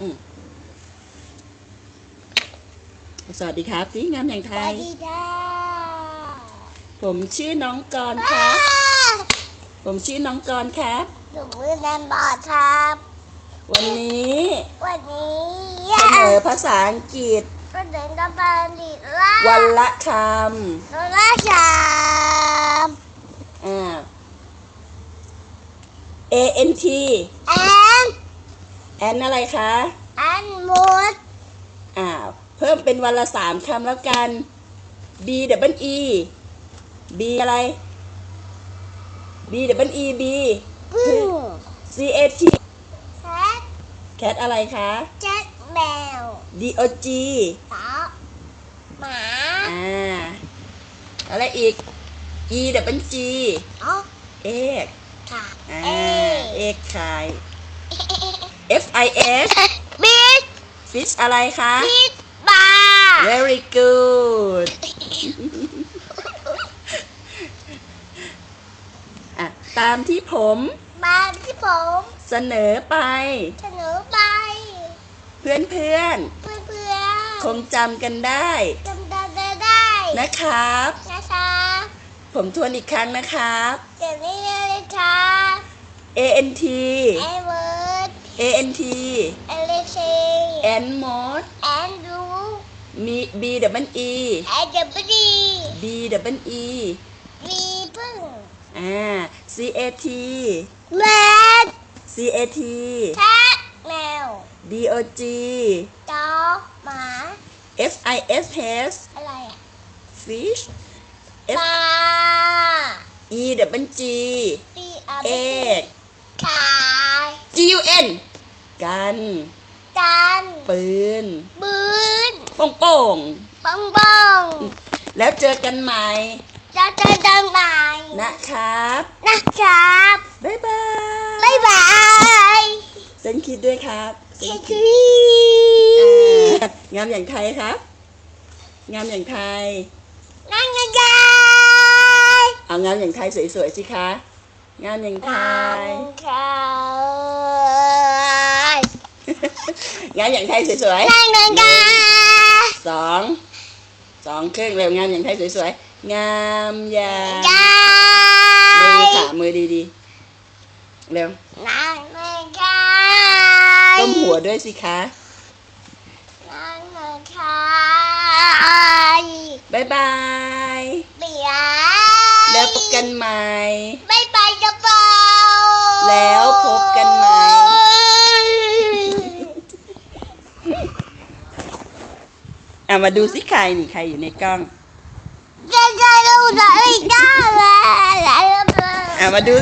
อืมสวัสดีครับที่งามอย่างสไทวัยสดีจ้าผมชื่อน้องกรณ์ครับ ผมชื่อน้องกรณ์ครับหนูมือนันบอดครับ วันนี้ วันนี้เสนอภาษาอังกฤษก็เดินกับบันดิล่าวันละคโนราชามำอ่า A N T แอนแอนอะไรคะแอนมูดอ่า เพิ่มเป็นวันละสามคำแล้วกัน B W E B อะไร B W E B พึ่ง C A T แคทแคทอะไรคะ แจ็คแมว D O G เต่าหมาอ่า อะไรอีก E W G อ๋อเอกค่ะ อ่าเอเอกขาย F I S บิด fish อะไรคะบิดบา very good อะตามที่ผมมาที่ผมเสนอไป เสนอไป เพื่อนเพื่อนๆคๆงจำกันได้จำได้ได้นะครับ นะคะผมทวนอีกครั้งนะครับ เดี๋ยวนี้เลยค่ะ A N T เอเวิร์ด A N T เอเลเช and mod แอนดูมี B W E แอนเดบดี B W E มีพึ่งอ่า C A T แมน C A T แคทแมว D O G จอหมา F I S H อะไรอะ fish ป F ลา E W G ปีอาเอกขาย G U N กันจันปืนบืนโป่งโป่งปังปังๆแล้วเจอกันใหม่จะจะดังไหนนะครับ นะครับบ๊ายบายบ๊ายบายเซนคิดด้วยครับเซเทนคคิดวีอ่างามอย่างไทยครับ งามอย่างไทยนั่งยังไงเอางามอย่างไทยสวยๆสิคะงามอย่างไทยใช่ งามอย่างไทยสวยนั่งยังไงๆสองสองครึ่งเร็วงามอย่างไทยสวยๆงามอย่างยามือยขามือดีๆเร็วนั่งยังไงก้มหัวด้วยสิคะนั่งยังไงบ๊ายบาย เบีย แล้วพบกันใหม่ ไม่ไปกระเป๋า แล้วพบกันใหม่ อะมาดูสิใครนี่ใครอยู่ในกล้องจะจะรู้ได้ไม่ได้เลยอะมาดู